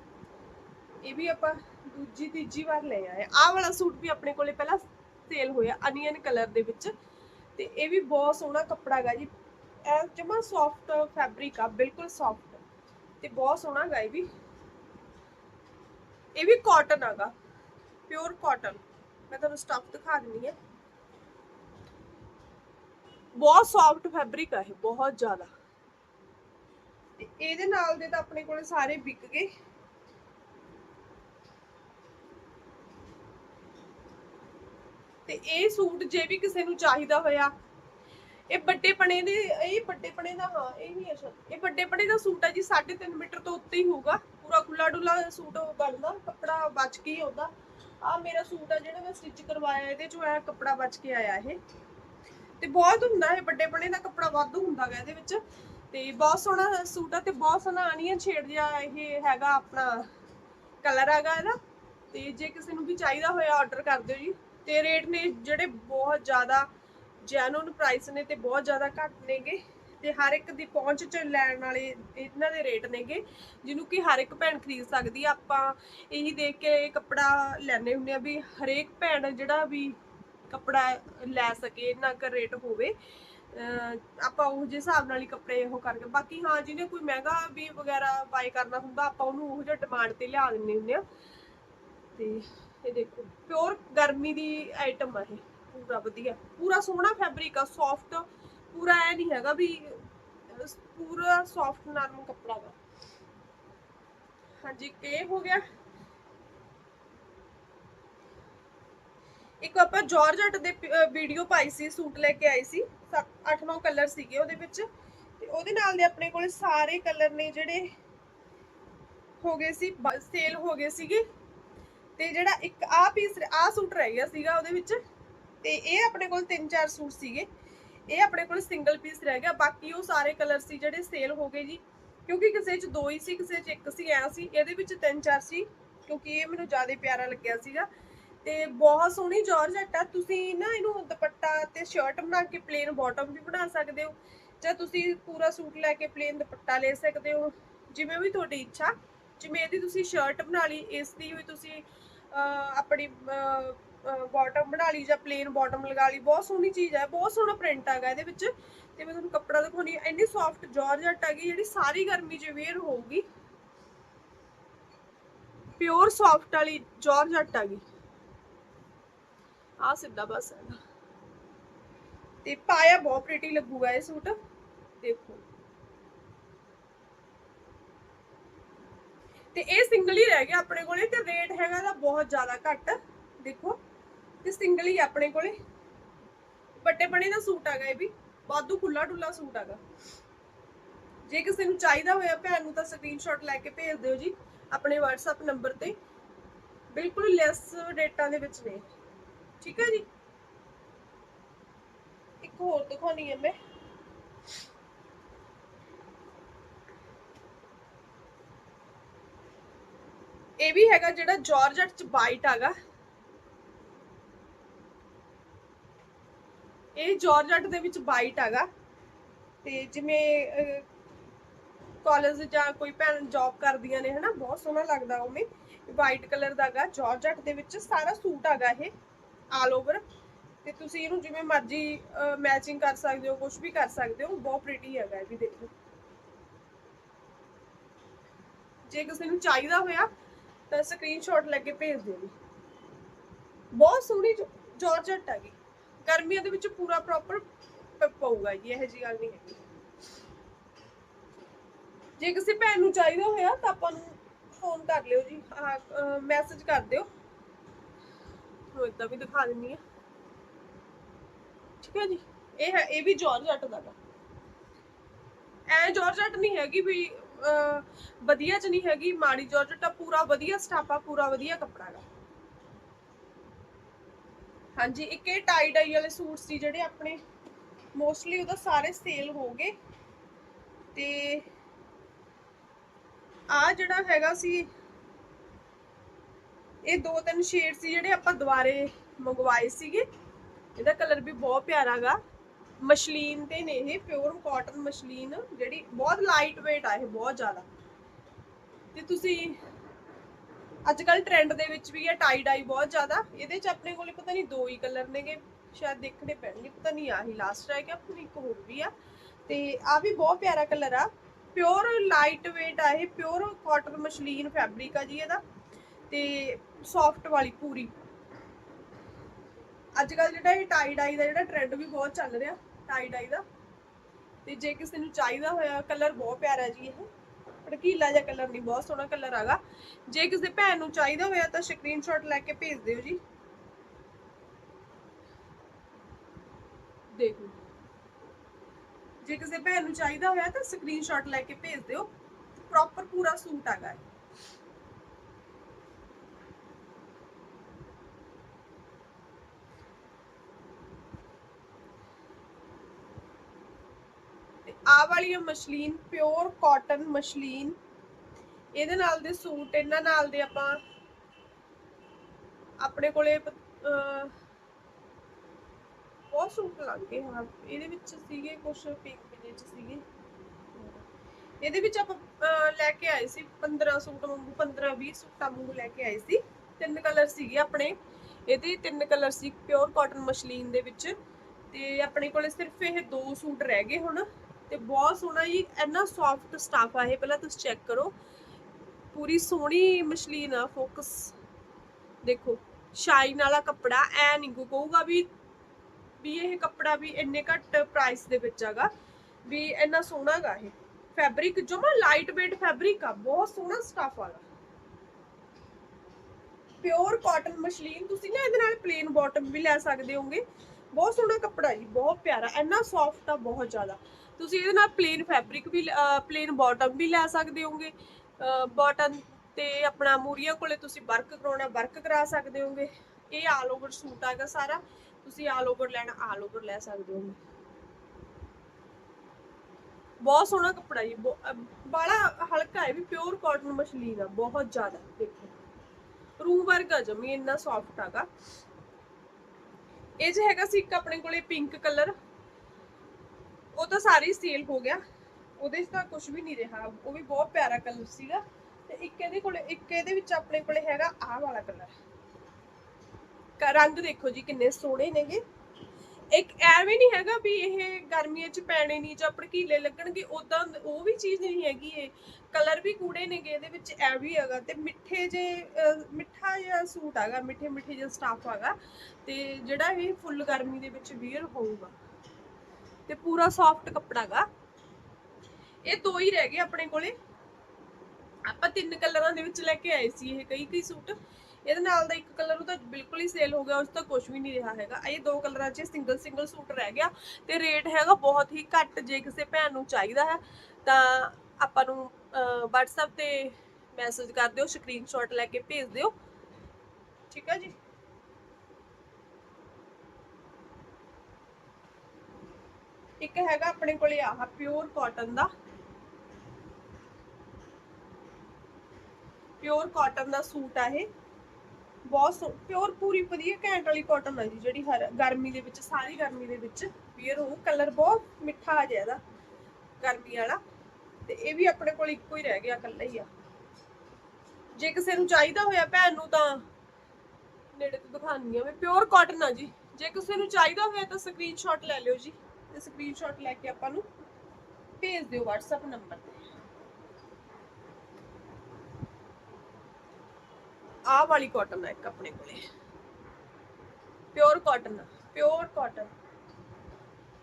ਇਹ ਵੀ ਆਪਾਂ ਦੂਜੀ ਤੀਜੀ ਵਾਰ ਲੈ ਆਏ। ਆਹ ਵਾਲਾ ਸੂਟ ਵੀ ਆਪਣੇ ਕੋਲੇ ਪਹਿਲਾਂ ਸੇਲ ਹੋਇਆ ਅਨੀਅਨ ਕਲਰ ਦੇ ਵਿੱਚ। ਤੇ ਇਹ ਵੀ ਬਹੁਤ ਸੋਹਣਾ ਕੱਪੜਾ ਹੈਗਾ ਜੀ। ਇਹ ਜਮਾ ਸੌਫਟ ਫੈਬਰਿਕ ਆ, ਬਿਲਕੁਲ ਸੌਫਟ ਤੇ ਬਹੁਤ ਸੋਹਣਾ ਹੈਗਾ ਇਹ ਵੀ। ਇਹ ਵੀ ਕਾਟਨ ਹੈਗਾ ਪਿਓਰ ਕਾਟਨ ਮੈਂ ਤੁਹਾਨੂੰ ਸਟਫ ਦਿਖਾ ਦਿੰਨੀ ਹੈ। ਬਹੁਤ ਸੌਫਟ ਫੈਬਰਿਕ ਆ ਇਹ, ਬਹੁਤ ਜ਼ਿਆਦਾ। ਤੇ ਇਹਦੇ ਨਾਲ ਦੇ ਤਾਂ ਆਪਣੇ ਕੋਲੇ ਸਾਰੇ ਵਿਕ ਗਏ। ਤੇ ਇਹ ਸੂਟ ਜੇ ਵੀ ਕਿਸੇ ਨੂੰ ਚਾਹੀਦਾ ਹੋਇਆ, ਇਹ ਵੱਡੇ ਦੇ, ਇਹ ਵੱਡੇ ਦਾ ਹਾਂ, ਇਹ ਨਹੀਂ ਅਸਲ, ਇਹ ਵੱਡੇ ਦਾ ਸੂਟ ਹੈ ਜੀ 3.5 ਮੀਟਰ ਤੋਂ ਉੱਤੇ ਹੀ ਹੋਊਗਾ। ਪੂਰਾ ਖੁੱਲਾ ਡੁੱਲਾ ਸੂਟ ਬਣਦਾ, ਕੱਪੜਾ ਬਚ ਕੇ ਹੀ ਆਉਂਦਾ। ਆ ਮੇਰਾ ਸੂਟ ਆ ਜਿਹੜਾ ਮੈਂ ਸਟਿਚ ਕਰਵਾਇਆ, ਇਹਦੇ ਚੋਂ ਇਹ ਕੱਪੜਾ ਬਚ ਕੇ ਆਇਆ ਇਹ। ਤੇ ਬਹੁਤ ਹੁੰਦਾ ਇਹ ਵੱਡੇਪਣੇ ਦਾ ਕੱਪੜਾ, ਵਾਧੂ ਹੁੰਦਾ ਗਾ ਇਹਦੇ ਵਿੱਚ। ਤੇ ਬਹੁਤ ਸੋਹਣਾ ਸੂਟ ਆ ਤੇ ਬਹੁਤ ਸੋਹਣਾ ਅਨੀਅਨ ਛੇੜ ਜਿਹਾ ਇਹ ਹੈਗਾ ਆਪਣਾ ਕਲਰ ਹੈਗਾ ਇਹਦਾ। ਤੇ ਜੇ ਕਿਸੇ ਨੂੰ ਵੀ ਚਾਹੀਦਾ ਹੋਇਆ ਆਰਡਰ ਕਰ ਦਿਓ ਜੀ। ਤੇ ਰੇਟ ਨੇ ਜਿਹੜੇ ਬਹੁਤ ਜ਼ਿਆਦਾ ਜੈਨੂਨ ਪ੍ਰਾਈਸ ਨੇ ਤੇ ਬਹੁਤ ਜ਼ਿਆਦਾ ਘੱਟ ਨੇਗੇ ਤੇ ਹਰ ਇੱਕ ਦੀ ਪਹੁੰਚ ਚ ਲੈਣ ਵਾਲੇ ਇਹਨਾਂ ਦੇ ਰੇਟ ਨੇਗੇ, ਜਿਹਨੂੰ ਕਿ ਹਰ ਇੱਕ ਭੈਣ ਖਰੀਦ ਸਕਦੀ ਆ। ਆਪਾਂ ਇਹੀ ਦੇਖ ਕੇ ਕੱਪੜਾ ਲੈਣੇ ਹੁੰਦੇ ਆ ਵੀ ਹਰੇਕ ਭੈਣ ਜਿਹੜਾ ਵੀ ਕੱਪੜਾ ਲੈ ਸਕੇ, ਇੰਨਾ ਕੁ ਰੇਟ ਹੋਵੇ। ਆਪਾਂ ਉਹ ਜਿਹੇ ਹਿਸਾਬ ਨਾਲ ਹੀ ਕੱਪੜੇ ਉਹ ਕਰਕੇ, ਬਾਕੀ ਹਾਂ, ਜਿਹਨੇ ਕੋਈ ਮਹਿੰਗਾ ਵੀ ਵਗੈਰਾ ਬਾਈ ਕਰਨਾ ਹੁੰਦਾ, ਆਪਾਂ ਉਹਨੂੰ ਉਹ ਜਿਹਾ ਡਿਮਾਂਡ ਤੇ ਲਿਆ ਦਿੰਨੇ ਹੁੰਦੇ ਆ। ਤੇ ਇਹ ਦੇਖੋ ਪਿਓਰ ਗਰਮੀ ਦੀ ਆਈਟਮ ਆ ਇਹ। ਪੂਰਾ ਵਧੀਆ। ਪੂਰਾ ਸੋਹਣਾ ਫੈਬਰਿਕ ਆ ਸੌਫਟ ਪੂਰਾ ਐ ਨਹੀਂ ਹੈਗਾ ਵੀ ਪੂਰਾ ਸੌਫਟ ਨਰਮ ਕੱਪੜਾ ਦਾ ਹਾਂਜੀ, ਇਹ ਹੋ ਗਿਆ। ਇੱਕ ਆਪਾਂ ਜਾਰਜਟ ਦੇ ਵੀਡੀਓ ਪਾਈ ਸੀ, ਸੂਟ ਲੈ ਕੇ ਆਈ ਸੀ। 8-9 ਕਲਰ ਸੀਗੇ ਉਹਦੇ ਵਿੱਚ। ਤੇ ਉਹਦੇ ਨਾਲ ਦੇ ਆਪਣੇ ਕੋਲੇ ਸਾਰੇ ਕਲਰ ਨੇ ਜਿਹੜੇ ਹੋ ਗਏ ਸੀ ਸੇਲ ਹੋ ਗਏ ਸੀਗੇ। ਤੇ ਜਿਹੜਾ ਇੱਕ ਆ ਪੀਸ ਆ ਸੂਟ ਰਹਿ ਗਿਆ ਸੀਗਾ ਉਹਦੇ ਵਿੱਚ ਤੇ ਇਹ ਆਪਣੇ ਕੋਲ 3-4 ਸੂਟ ਸੀਗੇ। ਇਹ ਆਪਣੇ ਕੋਲ ਸਿੰਗਲ ਪੀਸ ਰਹਿ ਗਿਆ। ਬਾਕੀ ਉਹ ਸਾਰੇ ਕਲਰ ਸੀ ਜਿਹੜੇ ਸੇਲ ਹੋ ਗਏ ਜੀ। ਕਿਉਂਕਿ ਕਿਸੇ 'ਚ ਦੋ ਹੀ ਸੀ, ਕਿਸੇ 'ਚ ਇੱਕ ਸੀ, ਐ ਸੀ। ਇਹਦੇ ਵਿੱਚ 3-4 ਸੀ, ਕਿਉਂਕਿ ਇਹ ਮੈਨੂੰ ਜ਼ਿਆਦਾ ਪਿਆਰਾ ਲੱਗਿਆ ਸੀਗਾ। ਤੇ ਬਹੁਤ ਸੋਹਣੀ ਜਾਰਜਟ ਆ। ਤੁਸੀਂ ਨਾ ਇਹਨੂੰ ਦੁਪੱਟਾ ਤੇ ਸ਼ਰਟ ਬਣਾ ਕੇ ਪਲੇਨ ਬਾਟਮ ਵੀ ਬਣਾ ਸਕਦੇ ਹੋ। ਜਾਂ ਤੁਸੀਂ ਪੂਰਾ ਸੂਟ ਲੈ ਕੇ ਪਲੇਨ ਦੁਪੱਟਾ ਲੈ ਸਕਦੇ ਹੋ। ਜਿਵੇਂ ਵੀ ਤੁਹਾਡੀ ਇੱਛਾ। ਜਿਵੇਂ ਇਹਦੀ ਤੁਸੀਂ ਸ਼ਰਟ ਬਣਾ ਲਈ, ਇਸ ਦੀ ਵੀ ਤੁਸੀਂ ਆਪਣੀ ਬਾਟਮ ਬਣਾ ਲਈ ਜਾਂ ਪਲੇਨ ਬਾਟਮ ਲਗਾ ਲਈ। ਬਹੁਤ ਸੋਹਣੀ ਚੀਜ਼ ਹੈ, ਬਹੁਤ ਸੋਹਣਾ ਪ੍ਰਿੰਟ ਹੈਗਾ ਇਹਦੇ ਵਿੱਚ। ਤੇ ਮੈਂ ਤੁਹਾਨੂੰ ਕੱਪੜਾ ਦਿਖਾਉਣੀ ਇੰਨੀ ਸੌਫਟ ਜਾਰਜਟ ਹੈਗੀ, ਜਿਹੜੀ ਸਾਰੀ ਗਰਮੀ 'ਚ ਵੇਅਰ ਹੋਊਗੀ। ਪਿਓਰ ਸੌਫਟ ਵਾਲੀ ਜਾਰਜਟ ਹੈਗੀ। ਆ ਸਿੱਧਾ ਬਸ ਹੈਗਾ। ਤੇ ਪਾਇਆ ਬਹੁਤ ਪ੍ਰੀਟੀ ਲੱਗੂਗਾ ਇਹ ਸੂਟ। ਦੇਖੋ। ਤੇ ਇਹ ਸਿੰਗਲ ਹੀ ਰਹਿ ਗਿਆ ਆਪਣੇ ਕੋਲੇ ਤੇ ਰੇਟ ਹੈਗਾ ਦਾ ਬਹੁਤ ਜ਼ਿਆਦਾ ਘੱਟ। ਦੇਖੋ ਤੇ ਸਿੰਗਲ ਹੀ ਆਪਣੇ ਕੋਲੇ। ਵੱਡੇ ਬਣੇ ਦਾ ਸੂਟ ਹੈਗਾ ਇਹ ਵੀ, ਵਾਧੂ ਖੁੱਲਾ ਡੁੱਲਾ ਸੂਟ ਹੈਗਾ। ਜੇ ਕਿਸੇ ਨੂੰ ਚਾਹੀਦਾ ਹੋਇਆ ਭੈਣ ਨੂੰ ਤਾਂ ਸਕਰੀਨਸ਼ਾਟ ਲੈ ਕੇ ਭੇਜ ਦਿਓ ਜੀ, ਆਪਣੇ WhatsApp ਨੰਬਰ ਤੇ। ਬਿਲਕੁਲ ਲੈਸ ਰੇਟਾਂ ਦੇ ਵਿੱਚ ਨੇ। ਠੀਕ ਹੈ ਜੀ? ਇੱਕ ਹੋਰ ਦਿਖਾਉਣੀ ਹੈ ਮੈਂ। ਇਹ ਵੀ ਹੈਗਾ ਜਿਹੜਾ ਜਾਰਜਟ ਚ ਵਾਈਟ ਹੈਗਾ। ਇਹ ਜਾਰਜਟ ਦੇ ਵਿੱਚ ਵਾਈਟ ਹੈਗਾ। ਤੇ ਜਿਵੇਂ ਕਾਲਜ ਜਾਂ ਕੋਈ ਭੈਣ ਜੌਬ ਕਰਦੀਆਂ ਨੇ, ਹਨਾ, ਬਹੁਤ ਸੋਹਣਾ ਲੱਗਦਾ ਉਵੇਂ ਵਾਈਟ ਕਲਰ ਦਾ ਹੈਗਾ ਜਾਰਜਟ ਦੇ ਵਿੱਚ ਸਾਰਾ ਸੂਟ ਹੈਗਾ ਇਹ ਆਲ ਓਵਰ ਤੇ ਤੁਸੀਂ ਇਹਨੂੰ ਜਿਵੇਂ ਮਰਜ਼ੀ ਮੈਚਿੰਗ ਕਰ ਸਕਦੇ ਹੋ ਕੁਝ ਵੀ ਕਰ ਸਕਦੇ ਹੋ, ਬਹੁਤ ਪ੍ਰੀਟੀ ਹੈਗਾ ਇਹ ਵੀ ਦੇਖੋ। ਜੇ ਕਿਸੇ ਨੂੰ ਚਾਹੀਦਾ ਹੋਇਆ ਤਾਂ ਸਕਰੀਨਸ਼ਾਟ ਲੈ ਕੇ ਭੇਜ ਦਿਓ ਜੀ। ਬਹੁਤ ਸੋਹਣੀ ਜਾਰਜਟ ਹੈਗੀ। ਗਰਮੀਆਂ ਦੇ ਵਿੱਚ ਪੂਰਾ ਪ੍ਰੋਪਰ ਪਊਗਾ ਜੀ, ਇਹੋ ਜੀ ਗੱਲ ਨਹੀਂ ਹੈਗੀ। ਜੇ ਕਿਸੇ ਭੈਣ ਨੂੰ ਚਾਹੀਦਾ ਹੋਇਆ ਤਾਂ ਆਪਾਂ ਨੂੰ ਫੋਨ ਕਰ ਲਿਓ ਜੀ। ਮੈਸੇਜ ਕਰ ਦਿਓ। ਤੁਹਾਨੂੰ ਇਦਾਂ ਵੀ ਦਿਖਾ ਦਿੰਨੀ ਆ ਠੀਕ ਹੈ ਜੀ। ਇਹ ਹੈ ਇਹ ਵੀ ਜਾਰਜਟ ਦਾ ਗਾ। ਐ ਜਾਰਜਟ ਨਹੀਂ ਹੈਗੀ ਵੀ ਵਧੀਆ ਚ ਨਹੀਂ ਹੈਗੀ, ਮਾੜੀ ਜਾਰਜਟ ਆ ਪੂਰਾ ਵਧੀਆ ਸਟਾਫ ਪੂਰਾ ਵਧੀਆ ਕੱਪੜਾ ਹੈ ਹਾਂਜੀ, ਇੱਕ ਇਹ ਟਾਈ ਡਾਈ ਵਾਲੇ ਸੂਟ ਸੀ ਜਿਹੜੇ ਆਪਣੇ ਮੋਸਟਲੀ ਉਹਦਾ ਸਾਰੇ ਸੇਲ ਹੋ ਗਏ। ਤੇ ਆ ਜਿਹੜਾ ਹੈਗਾ ਸੀ, ਇਹ ਦੋ ਤਿੰਨ ਸ਼ੇਡ ਸੀ ਜਿਹੜੇ ਆਪਾਂ ਦੁਬਾਰੇ ਮੰਗਵਾਏ ਸੀਗੇ। ਇਹਦਾ ਕਲਰ ਵੀ ਬਹੁਤ ਪਿਆਰਾ ਗਾ। ਮਸ਼ਲੀਨ ਤੇ ਨੇ ਇਹ ਪਿਓਰ ਕਾਟਨ ਮਸ਼ਲੀਨ, ਜਿਹੜੀ ਬਹੁਤ ਲਾਈਟ weight ਆ ਇਹ, ਬਹੁਤ ਜ਼ਿਆਦਾ। ਤੇ ਤੁਸੀਂ ਅੱਜ ਕੱਲ ਟ੍ਰੈਂਡ ਦੇ ਵਿੱਚ ਵੀ ਹੈ ਟਾਈ ਡਾਈ ਬਹੁਤ ਜ਼ਿਆਦਾ। ਇਹਦੇ ਚ ਆਪਣੇ ਕੋਲੇ ਪਤਾ ਨਹੀਂ ਦੋ ਹੀ ਕਲਰ ਨੇਗੇ, ਸ਼ਾਇਦ ਦੇਖਣੇ ਪੈਣਗੇ, ਪਤਾ ਨਹੀਂ ਆਹੀ ਲਾਸਟ ਰਹਿ ਗਿਆ ਆਪਣੀ ਇੱਕ ਹੋਰ ਵੀ ਆ। ਤੇ ਆ ਵੀ ਬਹੁਤ ਪਿਆਰਾ ਕਲਰ ਆ। ਪਿਓਰ ਲਾਈਟ weight ਆ ਇਹ ਪਿਓਰ ਕਾਟਨ ਮਸ਼ਲੀਨ ਫੈਬਰਿਕ ਆ ਜੀ ਇਹਦਾ। ਤੇ ਸੌਫਟ ਵਾਲੀ ਪੂਰੀ। ਅੱਜ ਕੱਲ ਜਿਹੜਾ ਇਹ ਟਾਈ ਡਾਈ ਦਾ ਜਿਹੜਾ ਟ੍ਰੈਂਡ ਵੀ ਬਹੁਤ ਚੱਲ ਰਿਹਾ ਟਾਈ ਡਾਈ ਦਾ। ਤੇ ਜੇ ਕਿਸੇ ਨੂੰ ਚਾਹੀਦਾ ਹੋਇਆ ਕਲਰ ਬਹੁਤ ਪਿਆਰਾ ਜੀ ਇਹ। ਭੜਕੀਲਾ ਜਿਹਾ ਕਲਰ ਨਹੀਂ, ਬਹੁਤ ਸੋਹਣਾ ਕਲਰ ਹੈਗਾ। ਜੇ ਕਿਸੇ ਭੈਣ ਨੂੰ ਚਾਹੀਦਾ ਹੋਇਆ ਤਾਂ ਸਕਰੀਨਸ਼ਾਟ ਲੈ ਕੇ ਭੇਜ ਦਿਓ ਜੀ। ਦੇਖੋ ਜੇ ਕਿਸੇ ਭੈਣ ਨੂੰ ਚਾਹੀਦਾ ਹੋਇਆ ਤਾਂ ਸਕਰੀਨਸ਼ਾਟ ਲੈ ਕੇ ਭੇਜ ਦਿਓ। ਪ੍ਰੋਪਰ ਪੂਰਾ ਸੂਟ ਹੈਗਾ ਹੈ ਤੇ ਆਹ ਮਸ਼ਲੀਨ ਪਿਓਰ ਕਾਟਨ ਮਸ਼ਲੀਨ। ਇਹਦੇ ਨਾਲ ਦੇ ਸੂਟ, ਇਹਨਾਂ ਨਾਲ ਦੇ ਆਪਾਂ ਆਪਣੇ ਕੋਲੇ ਬਹੁਤ ਸੂਟ ਲੱਗ ਹਾਂ। ਇਹਦੇ ਵਿੱਚ ਸੀਗੇ ਕੁਝ ਪਿੰਕ ਜਿਹੇ ਚ ਸੀਗੇ। ਇਹਦੇ ਵਿੱਚ ਆਪਾਂ ਲੈ ਕੇ ਆਏ ਸੀ 15 ਸੂਟ ਵਾਂਗੂ 15 20 ਸੂਟਾਂ ਵਾਂਗੂ ਲੈ ਕੇ ਆਏ ਸੀ। ਤਿੰਨ ਕਲਰ ਸੀਗੇ ਆਪਣੇ। ਇਹਦੇ ਤਿੰਨ ਕਲਰ ਸੀ ਪਿਓਰ ਕਾਟਨ ਮਸ਼ਲੀਨ ਦੇ ਵਿੱਚ। ਤੇ ਆਪਣੇ ਕੋਲੇ ਸਿਰਫ ਇਹ ਦੋ ਸੂਟ ਰਹਿ ਗਏ ਹੁਣ। ਤੇ ਬਹੁਤ ਸੋਹਣਾ ਜੀ, ਇੰਨਾ ਸੌਫਟ ਸਟਾਫ ਆ ਇਹ, ਪਹਿਲਾਂ ਤੁਸੀਂ ਚੈੱਕ ਕਰੋ। ਪੂਰੀ ਸੋਹਣੀ ਮਸ਼ਲੀਨ ਆ ਫੋਕਸ ਦੇਖੋ ਸ਼ਾਈਨ ਵਾਲਾ ਕੱਪੜਾ, ਐ ਨਹੀਂ ਕੋ, ਕਹੂਗਾ ਵੀ ਵੀ ਇਹ ਕੱਪੜਾ ਵੀ ਇੰਨੇ ਘੱਟ ਪ੍ਰਾਈਸ ਦੇ ਵਿੱਚ ਹੈਗਾ, ਵੀ ਇੰਨਾ ਸੋਹਣਾ ਗਾ ਇਹ। ਫੈਬਰਿਕ ਜਮਾ ਲਾਈਟ weight ਫੈਬਰਿਕ ਆ, ਬਹੁਤ ਸੋਹਣਾ ਸਟਾਫ ਆਗਾ ਪਿਓਰ ਕਾਟਨ ਮਸ਼ਲੀਨ ਤੁਸੀਂ ਨਾ ਇਹਦੇ ਨਾਲ ਪਲੇਨ ਬਾਟਮ ਵੀ ਲੈ ਸਕਦੇ ਹੋਗੇ। ਬਹੁਤ ਸੋਹਣਾ ਕੱਪੜਾ ਜੀ, ਬਹੁਤ ਪਿਆਰਾ, ਇੰਨਾ ਸੌਫਟ ਆ, ਬਹੁਤ ਜ਼ਿਆਦਾ। ਤੁਸੀਂ ਇਹਦੇ ਨਾਲ ਪਲੇਨ ਫੈਬਰਿਕ ਵੀ ਪਲੇਨ ਬਾਟਮ ਵੀ ਲੈ ਸਕਦੇ ਹੋਗੇ ਬਾਟਮ ਤੇ ਆਪਣਾ ਮੂਰੀਆਂ ਕੋਲੇ ਤੁਸੀਂ ਵਰਕ ਕਰਾਉਣਾ ਵਰਕ ਕਰਾ ਸਕਦੇ ਹੋਗੇ ਇਹ ਆਲ ਓਵਰ ਸੂਟ ਆਗਾ ਸਾਰਾ। ਤੁਸੀਂ ਆਲ ਓਵਰ ਲੈਣਾ ਆਲ ਓਵਰ ਲੈ ਸਕਦੇ ਹੋਗੇ ਬਹੁਤ ਸੋਹਣਾ ਕੱਪੜਾ ਜੀ ਬਾਲਾ ਹਲਕਾ ਹੈ ਵੀ ਪਿਓਰ ਕਾਟਨ ਮਸ਼ਲੀਨ ਆ, ਬਹੁਤ ਜ਼ਿਆਦਾ, ਦੇਖੋ। ਰੂਮ ਵਰਗਾ ਜਮੀ ਇੰਨਾ ਸੌਫਟ ਆਗਾ ਇਹ ਚ ਹੈਗਾ ਸੀ ਇੱਕ ਆਪਣੇ ਕੋਲੇ ਪਿੰਕ ਕਲਰ ਉਹ ਤਾਂ ਸਾਰੀ ਸੇਲ ਹੋ ਗਿਆ। ਉਹਦੇ 'ਚ ਤਾਂ ਕੁਝ ਵੀ ਨਹੀਂ ਰਿਹਾ। ਉਹ ਵੀ ਬਹੁਤ ਪਿਆਰਾ ਕਲਰ ਸੀਗਾ। ਤੇ ਇੱਕ ਇਹਦੇ ਕੋਲੇ, ਇੱਕ ਇਹਦੇ ਵਿੱਚ ਆਪਣੇ ਕੋਲੇ ਹੈਗਾ ਆਹ ਵਾਲਾ ਕਲਰ ਰੰਗ ਦੇਖੋ ਜੀ ਕਿੰਨੇ ਸੋਹਣੇ ਨੇਗੇ। ਇੱਕ ਐਵੇਂ ਨਹੀਂ ਹੈਗਾ ਵੀ ਇਹ ਗਰਮੀਆਂ 'ਚ ਪੈਣੇ ਨਹੀਂ ਜਾਂ ਭੜਕੀਲੇ ਲੱਗਣਗੇ। ਉਦਾਂ ਉਹ ਵੀ ਚੀਜ਼ ਨਹੀਂ ਹੈਗੀ ਇਹ। ਕਲਰ ਵੀ ਕੂੜੇ ਨੇਗੇ ਇਹਦੇ ਵਿੱਚ ਐ ਵੀ ਹੈਗਾ। ਤੇ ਮਿੱਠੇ ਜੇ ਮਿੱਠਾ ਜਿਹਾ ਸੂਟ ਹੈਗਾ ਮਿੱਠੇ ਮਿੱਠੇ ਜਿਹਾ ਸਟਾਫ ਹੈਗਾ। ਤੇ ਜਿਹੜਾ ਇਹ ਫੁੱਲ ਗਰਮੀ ਦੇ ਵਿੱਚ ਵੀਅਰ ਹੋਊਗਾ। ਤੇ ਪੂਰਾ ਸੌਫਟ ਕੱਪੜਾ ਇਹ ਦੋ ਹੀ ਰਹਿ ਗਏ ਆਪਣੇ ਕੋਲੇ। ਆਪਾਂ ਤਿੰਨ ਕਲਰਾਂ ਦੇ ਵਿੱਚ ਲੈ ਕੇ ਆਏ ਸੀ ਇਹ ਕਈ ਕਈ ਸੂਟ। ਇਹਦੇ ਨਾਲ ਦਾ ਇੱਕ ਕਲਰ ਉਹ ਤਾਂ ਬਿਲਕੁਲ ਹੀ ਸੇਲ ਹੋ ਗਿਆ, ਉਸ ਤੋਂ ਕੁਝ ਵੀ ਨਹੀਂ ਰਿਹਾ ਹੈਗਾ। ਇਹ ਦੋ ਕਲਰਾਂ 'ਚ ਸਿੰਗਲ ਸਿੰਗਲ ਸੂਟ ਰਹਿ ਗਿਆ ਤੇ ਰੇਟ ਹੈਗਾ ਬਹੁਤ ਹੀ ਘੱਟ, ਜੇ ਕਿਸੇ ਭੈਣ ਨੂੰ ਚਾਹੀਦਾ ਹੈ, ਤਾਂ ਆਪਾਂ ਨੂੰ WhatsApp ਤੇ ਮੈਸੇਜ ਕਰ ਦਿਓ ਸਕਰੀਨਸ਼ਾਟ ਲੈ ਕੇ ਭੇਜ ਦਿਓ। ਠੀਕ ਹੈ ਜੀ? ਇੱਕ ਹੈਗਾ ਆਪਣੇ ਕੋਲੇ ਆਹ ਪਿਓਰ ਕਾਟਨ ਦਾ। ਪਿਓਰ ਕਾਟਨ ਦਾ ਸੂਟ ਆ ਇਹ। ਬਹੁਤ ਪਿਓਰ ਪੂਰੀ ਵਧੀਆ ਘੈਂਟ ਵਾਲੀ ਕਾਟਨ ਆ ਜੀ, ਜਿਹੜੀ ਹਰ ਗਰਮੀ ਦੇ ਵਿੱਚ, ਸਾਰੀ ਗਰਮੀ ਦੇ ਵਿੱਚ ਵੀਅਰ ਹੋਊ। ਕਲਰ ਬਹੁਤ ਮਿੱਠਾ ਆ ਜਿਆ ਇਹਦਾ, ਗਰਮੀ ਵਾਲਾ। ਤੇ ਇਹ ਵੀ ਆਪਣੇ ਕੋਲ ਇੱਕੋ ਹੀ ਰਹਿ ਗਿਆ, ਇਕੱਲਾ ਹੀ ਆ। ਜੇ ਕਿਸੇ ਨੂੰ ਚਾਹੀਦਾ ਹੋਇਆ ਭੈਣ ਨੂੰ ਤਾਂ ਨੇੜੇ ਤੋਂ ਦਿਖਾਉਂਦੀ ਆ। ਮੈਂ ਪਿਓਰ ਕਾਟਨ ਆ ਜੀ। ਜੇ ਕਿਸੇ ਨੂੰ ਚਾਹੀਦਾ ਹੋਇਆ ਤਾਂ ਸਕਰੀਨਸ਼ਾਟ ਲੈ ਲਿਓ ਜੀ। ਤੇ ਸਕਰੀਨਸ਼ਾਟ ਲੈ ਕੇ ਆਪਾਂ ਨੂੰ ਭੇਜ ਦਿਓ WhatsApp ਨੰਬਰ ਤੇ ਆਹ ਵਾਲੀ ਕਾਟਨ ਹੈ ਇੱਕ ਆਪਣੇ ਕੋਲੇ। ਪਿਓਰ ਕਾਟਨ ਪਿਓਰ ਕਾਟਨ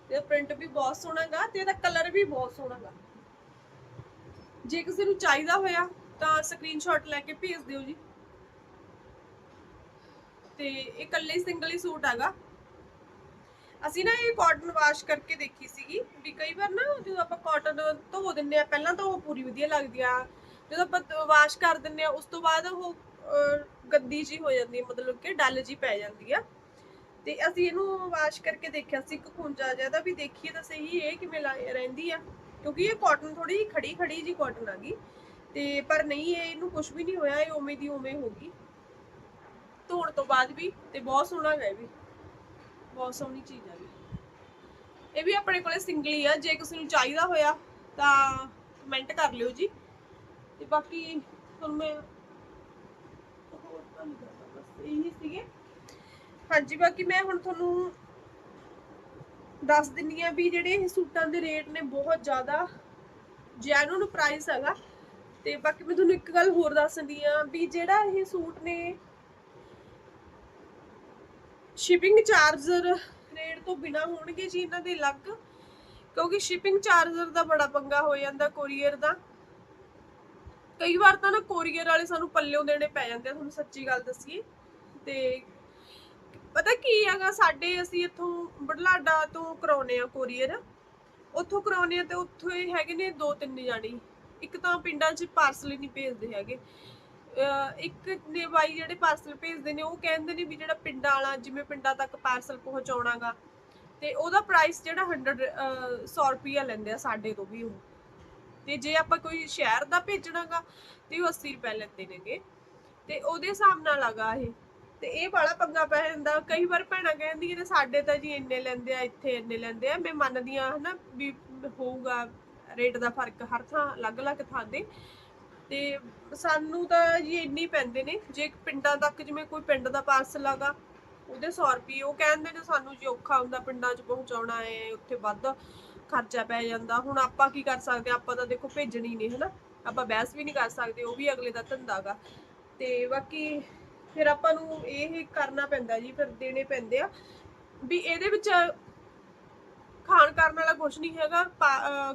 ਤੇ ਪ੍ਰਿੰਟ ਵੀ ਬਹੁਤ ਸੋਹਣਾ ਗਾ ਤੇ ਇਹਦਾ ਕਲਰ ਵੀ ਬਹੁਤ ਸੋਹਣਾ ਗਾ। ਜੇ ਕਿਸੇ ਨੂੰ ਚਾਹੀਦਾ ਹੋਇਆ ਤਾਂ ਸਕਰੀਨਸ਼ਾਟ ਲੈ ਕੇ ਭੇਜ ਦਿਓ ਜੀ। ਤੇ ਇਹ ਇਕੱਲੇ ਸਿੰਗਲ ਹੀ ਸੂਟ ਹੈਗਾ ਅਸੀਂ ਨਾ ਇਹ ਕਾਟਨ ਵਾਸ਼ ਕਰਕੇ ਦੇਖੀ ਸੀਗੀ ਵੀ ਕਈ ਵਾਰ ਨਾ ਜਦੋਂ ਆਪਾਂ ਕਾਟਨ ਧੋ ਦਿੰਨੇ ਆ ਪਹਿਲਾਂ ਤਾਂ ਉਹ ਪੂਰੀ ਵਧੀਆ ਲੱਗਦੀ ਆ। ਜਦੋਂ ਆਪਾਂ ਵਾਸ਼ ਕਰ ਦਿੰਨੇ ਆ ਉਸ ਤੋਂ ਬਾਅਦ ਉਹ ਅਹ, ਜੀ ਹੋ ਜਾਂਦੀ ਹੈ ਮਤਲਬ ਕਿ ਡੱਲ ਜੀ ਪੈ ਜਾਂਦੀ ਆ। ਤੇ ਅਸੀਂ ਇਹਨੂੰ ਵਾਸ਼ ਕਰਕੇ ਦੇਖਿਆ ਸੀ ਇੱਕ ਖੁੰਝਾ ਜਿਹਾ ਦਾ ਵੀ ਦੇਖੀਏ ਤਾਂ ਸਹੀ ਇਹ ਕਿਵੇਂ ਰਹਿੰਦੀ ਆ। ਕਿਉਂਕਿ ਇਹ ਕਾਟਨ ਥੋੜੀ ਖੜੀ ਖੜੀ ਜੀ ਕਾਟਨ ਆ ਗਈ ਤੇ ਪਰ ਨਹੀਂ ਇਹ ਇਹਨੂੰ ਕੁਝ ਵੀ ਨਹੀਂ ਹੋਇਆ ਇਹ ਉਵੇਂ ਦੀ ਉਵੇਂ ਹੋ ਗਈ। ਧੋਣ ਤੋਂ ਬਾਅਦ ਵੀ ਤੇ ਬਹੁਤ ਸੋਹਣਾ ਹੈ ਇਹ ਵੀ। ਬਹੁਤ ਸੋਹਣੀ ਚੀਜ਼ ਆ ਵੀ ਇਹ ਵੀ ਆਪਣੇ ਕੋਲੇ ਸਿੰਗਲ ਹੀ ਆ, ਜੇ ਕਿਸੇ ਨੂੰ ਚਾਹੀਦਾ ਹੋਇਆ ਤਾਂ ਕਮੈਂਟ ਕਰ ਲਿਓ ਜੀ। ਤੇ ਬਾਕੀ ਤੁਹਾਨੂੰ ਮੈਂ ਹੋਰ ਤਾਂ ਨਹੀਂ ਕਰਦਾ, ਬਸ ਇਹੀ ਸੀਗੇ। ਹਾਂਜੀ, ਬਾਕੀ ਮੈਂ ਹੁਣ ਤੁਹਾਨੂੰ ਦੱਸ ਦਿੰਨੀ ਆ ਵੀ ਜਿਹੜੇ ਇਹ ਸੂਟਾਂ ਦੇ ਰੇਟ ਨੇ ਬਹੁਤ ਜ਼ਿਆਦਾ ਜੈਨੂਨ ਪ੍ਰਾਈਸ ਹੈਗਾ। ਤੇ ਬਾਕੀ ਮੈਂ ਤੁਹਾਨੂੰ ਇੱਕ ਗੱਲ ਹੋਰ ਦੱਸਦੀ ਆ ਵੀ ਜਿਹੜਾ ਇਹ ਸੂਟ ਨੇ ਸ਼ਿਪਿੰਗ ਚਾਰਜਰ ਰੇਟ ਤੋਂ ਬਿਨਾ ਹੋਣਗੇ ਜੀ ਇਹਨਾਂ ਦੇ ਅਲੱਗ ਕਿਉਂਕਿ ਸ਼ਿਪਿੰਗ ਚਾਰਜਰ ਦਾ ਬੜਾ ਪੰਗਾ ਹੋ ਜਾਂਦਾ ਕੋਰੀਅਰ ਦਾ। ਕਈ ਵਾਰ ਤਾਂ ਨਾ ਕੋਰੀਅਰ ਵਾਲੇ ਸਾਨੂੰ ਪੱਲਿਓਂ ਦੇਣੇ ਪੈ ਜਾਂਦੇ ਆ, ਤੁਹਾਨੂੰ ਸੱਚੀ ਗੱਲ ਦੱਸੀਏ। ਤੇ ਪਤਾ ਕੀ ਹੈਗਾ, ਸਾਡੇ ਅਸੀਂ ਇੱਥੋਂ ਬੜਲਾਡਾ ਤੋਂ ਕਰਾਉਨੇ ਆ ਕੋਰੀਅਰ ਉੱਥੋਂ ਕਰਾਉਨੇ ਆ ਤੇ ਉੱਥੋਂ ਹੀ ਹੈਗੇ ਨੇ ਦੋ ਤਿੰਨ ਜਾਣੀ। ਇੱਕ ਤਾਂ ਪਿੰਡਾਂ 'ਚ ਪਾਰਸਲ ਹੀ ਨਹੀਂ ਭੇਜਦੇ ਹੈਗੇ। ਇੱਕ ਨੇ ਬਾਈ ਜਿਹੜੇ ਪਾਰਸਲ ਭੇਜਦੇ ਨੇ, ਉਹ ਕਹਿੰਦੇ ਨੇ ਵੀ ਜਿਹੜਾ ਪਿੰਡਾਂ ਵਾਲਾ, ਜਿਵੇਂ ਪਿੰਡਾਂ ਤੱਕ ਪਾਰਸਲ ਪਹੁੰਚਾਉਣਾਗਾ, ਤੇ ਉਹਦਾ ਪ੍ਰਾਈਸ ਜਿਹੜਾ 100 100 ਰੁਪਿਆ ਲੈਂਦੇ ਆ ਸਾਡੇ ਤੋਂ ਵੀ ਉਹ। ਤੇ ਜੇ ਆਪਾਂ ਕੋਈ ਸ਼ਹਿਰ ਦਾ ਭੇਜਣਾਗਾ, ਤੇ ਉਹ 80 ਰੁਪਏ ਲੈਂਦੇ ਨੇਗੇ। ਤੇ ਉਹਦੇ ਹਿਸਾਬ ਨਾਲ ਆਗਾ ਇਹ। ਤੇ ਇਹ ਵਾਲਾ ਪੰਗਾ ਪੈ ਜਾਂਦਾ। ਕਈ ਵਾਰ ਭੈਣਾਂ ਕਹਿੰਦੀਆਂ ਨੇ, ਸਾਡੇ ਤਾਂ ਜੀ ਇੰਨੇ ਲੈਂਦੇ ਆ, ਇੱਥੇ ਇੰਨੇ ਲੈਂਦੇ ਆ। ਮੈਂ ਮੰਨਦੀ ਆ ਹਨਾ ਵੀ ਹੋਊਗਾ ਰੇਟ ਦਾ ਫ਼ਰਕ ਹਰ ਥਾਂ, ਅਲੱਗ-ਅਲੱਗ ਥਾਂ ਦੇ ਤੇ ਸਾਨੂੰ ਤਾਂ ਜੀ ਇੰਨੇ ਪੈਂਦੇ ਨੇ, ਜੇ ਪਿੰਡਾਂ ਤੱਕ ਜਿਵੇਂ ਕੋਈ ਪਿੰਡ ਦਾ ਪਾਰਸਲ ਆਗਾ ਉਹਦੇ 100 ਰੁਪਏ, ਉਹ ਕਹਿੰਦੇ ਨੇ ਸਾਨੂੰ ਜੀ ਔਖਾ ਹੁੰਦਾ ਪਿੰਡਾਂ 'ਚ ਪਹੁੰਚਾਉਣਾ ਹੈ ਉੱਥੇ ਵੱਧ ਖਰਚਾ ਪੈ ਜਾਂਦਾ। ਹੁਣ ਆਪਾਂ ਕੀ ਕਰ ਸਕਦੇ ਆਪਾਂ ਤਾਂ ਦੇਖੋ ਭੇਜਣੀ ਨਹੀਂ ਹਨਾ? ਆਪਾਂ ਬਹਿਸ ਵੀ ਨਹੀਂ ਕਰ ਸਕਦੇ, ਉਹ ਵੀ ਅਗਲੇ ਦਾ ਧੰਦਾ ਗਾ। ਤੇ ਬਾਕੀ ਫਿਰ ਆਪਾਂ ਨੂੰ ਇਹ ਕਰਨਾ ਪੈਂਦਾ ਜੀ, ਫਿਰ ਦੇਣੇ ਪੈਂਦੇ ਆ। ਵੀ ਇਹਦੇ ਵਿੱਚ ਖਾਣ ਕਰਨ ਵਾਲਾ ਕੁਝ ਨਹੀਂ ਹੈਗਾ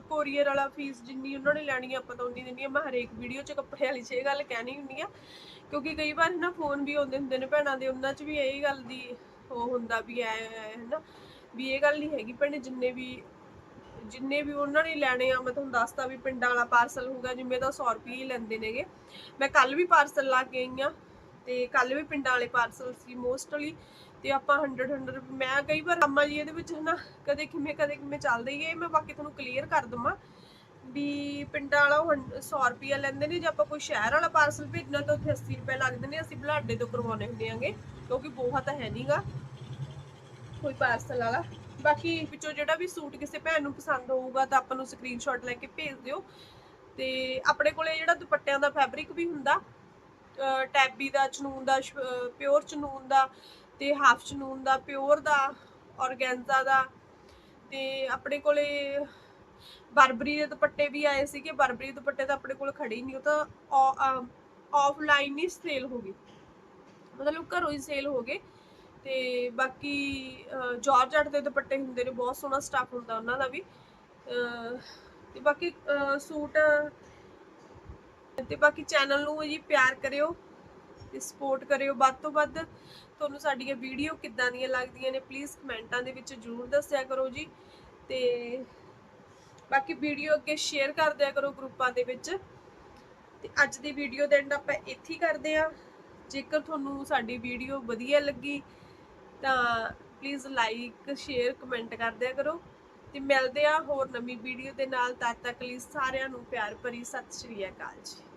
ਕੋਰੀਅਰ ਵਾਲਾ ਫੀਸ ਜਿੰਨੀ ਉਹਨਾਂ ਨੇ ਲੈਣੀ ਆਪਾਂ ਤਾਂ ਉਨੀ ਦਿੰਨੀ ਆ, ਮੈਂ ਹਰੇਕ ਵੀਡੀਓ 'ਚ ਕੱਪੜੇ ਵਾਲੀ 'ਚ ਗੱਲ ਕਹਿਣੀ ਹੁੰਦੀ ਆ, ਕਿਉਂਕਿ ਕਈ ਵਾਰ ਨਾ ਫੋਨ ਵੀ ਆਉਂਦੇ ਹੁੰਦੇ ਨੇ ਭੈਣਾਂ ਦੇ, ਉਹਨਾਂ 'ਚ ਵੀ ਇਹ ਗੱਲ ਦੀ ਉਹ ਹੁੰਦਾ ਵੀ ਐ ਐ ਵੀ ਇਹ ਗੱਲ ਨਹੀਂ ਹੈਗੀ, ਭੈਣੇ ਜਿੰਨੇ ਵੀ ਜਿੰਨੇ ਵੀ ਉਹਨਾਂ ਨੇ ਲੈਣੇ ਆ, ਮੈਂ ਤੁਹਾਨੂੰ ਦੱਸਤਾ ਵੀ ਪਿੰਡਾਂ ਵਾਲਾ ਪਾਰਸਲ ਹੋਊਗਾ, ਜਿਵੇਂ ਤਾਂ 100 ਰੁਪਏ ਹੀ ਲੈਂਦੇ ਨੇਗੇ, ਮੈਂ ਕੱਲ ਵੀ ਪਾਰਸਲ ਲਾ ਕੇ ਆਈ ਆ, ਤੇ ਕੱਲ ਵੀ ਪਿੰਡਾਂ ਵਾਲੇ ਪਾਰਸਲ ਸੀ ਮੋਸਟਲੀ ਤੇ ਆਪਾਂ 100 100 ਮੈਂ ਕਈ ਵਾਰ ਅੰਮਾ ਜੀ ਇਹਦੇ ਵਿੱਚ ਹਨਾ, ਕਦੇ ਕਿਵੇਂ ਕਦੇ ਕਿਵੇਂ ਚੱਲਦਾ ਹੀ ਇਹ ਮੈਂ ਬਾਕੀ ਤੁਹਾਨੂੰ ਕਲੀਅਰ ਕਰ ਦਵਾਂ ਵੀ ਪਿੰਡਾਂ ਵਾਲਾ ਉਹ 100 ਰੁਪਿਆ ਲੈਂਦੇ ਨੇ, ਜੇ ਆਪਾਂ ਕੋਈ ਸ਼ਹਿਰ ਵਾਲਾ ਪਾਰਸਲ ਭੇਜਣਾ ਤਾਂ ਉੱਥੇ 80 ਰੁਪਏ ਲੱਗਦੇ ਨੇ, ਅਸੀਂ ਬਲਾਡੇ ਤੋਂ ਕਰਵਾਉਣੇ ਹੁੰਦੇ ਆਂਗੇ, ਕਿਉਂਕਿ ਬੋਹਾ ਤਾਂ ਹੈ ਨਹੀਂਗਾ ਕੋਈ ਪਾਰਸਲ ਵਾਲਾ। ਬਾਕੀ ਵਿੱਚੋਂ ਜਿਹੜਾ ਵੀ ਸੂਟ ਕਿਸੇ ਭੈਣ ਨੂੰ ਪਸੰਦ ਹੋਊਗਾ ਤਾਂ ਆਪਾਂ ਨੂੰ ਸਕਰੀਨਸ਼ਾਟ ਲੈ ਕੇ ਭੇਜ ਦਿਓ। ਤੇ ਆਪਣੇ ਕੋਲੇ ਜਿਹੜਾ ਦੁਪੱਟਿਆਂ ਦਾ ਫੈਬਰਿਕ ਵੀ ਹੁੰਦਾ ਟੈਬੀ ਦਾ, ਚਨੂਨ ਦਾ ਪਿਓਰ ਚਨੂਨ ਦਾ ਤੇ ਹਾਫ ਚਨੂਨ ਦਾ ਪਿਓਰ ਦਾ ਔਰਗੈਂਜ਼ਾ ਦਾ ਤੇ ਆਪਣੇ ਕੋਲੇ ਬਰਬਰੀ ਦੇ ਦੁਪੱਟੇ ਵੀ ਆਏ ਸੀਗੇ। ਬਰਬਰੀ ਦੁਪੱਟੇ ਤਾਂ ਆਪਣੇ ਕੋਲ ਖੜੇ ਨਹੀਂ ਉਹ ਤਾਂ ਆਫਲਾਈਨ ਹੀ ਸੇਲ ਹੋ ਗਏ। ਮਤਲਬ ਘਰੋਂ ਹੀ ਸੇਲ ਹੋ ਗਏ ਤੇ ਬਾਕੀ ਅਹ, ਜਾਰਜਟ ਦੇ ਦੁਪੱਟੇ ਹੁੰਦੇ ਨੇ ਬਹੁਤ ਸੋਹਣਾ ਸਟਾਫ ਹੁੰਦਾ ਉਹਨਾਂ ਦਾ ਵੀ। ਤੇ ਬਾਕੀ ਸੂਟ ਤੇ ਬਾਕੀ ਚੈਨਲ ਨੂੰ ਜੀ ਪਿਆਰ ਕਰਿਓ ਤੇ ਸਪੋਰਟ ਕਰਿਓ। ਵੱਧ ਤੋਂ ਵੱਧ ਤੁਹਾਨੂੰ ਸਾਡੀਆਂ ਵੀਡੀਓ ਕਿੱਦਾਂ ਦੀਆਂ ਲੱਗਦੀਆਂ ਨੇ ਪਲੀਜ਼ ਕਮੈਂਟਾਂ ਦੇ ਵਿੱਚ ਜਰੂਰ ਦੱਸਿਆ ਕਰੋ ਜੀ। ਤੇ ਬਾਕੀ ਵੀਡੀਓ ਅੱਗੇ ਸ਼ੇਅਰ ਕਰ ਦਿਆ ਕਰੋ ਗਰੁੱਪਾਂ ਦੇ ਵਿੱਚ। ਤੇ ਅੱਜ ਦੀ ਵੀਡੀਓ ਦੇ ਐਂਡ ਆਪਾਂ ਇੱਥੇ ਹੀ ਕਰਦੇ ਆ ਜੇਕਰ ਤੁਹਾਨੂੰ ਸਾਡੀ ਵੀਡੀਓ ਵਧੀਆ ਲੱਗੀ, ਤਾਂ ਪਲੀਜ਼ ਲਾਈਕ ਸ਼ੇਅਰ ਕਮੈਂਟ ਕਰ ਦਿਆ ਕਰੋ। ਤੇ ਮਿਲਦੇ ਆ ਹੋਰ ਨਵੀਂ ਵੀਡੀਓ ਦੇ ਨਾਲ, ਤਦ ਤੱਕ ਲਈ ਸਾਰਿਆਂ ਨੂੰ ਪਿਆਰ ਭਰੀ ਸਤਿ ਸ਼੍ਰੀ ਅਕਾਲ ਜੀ।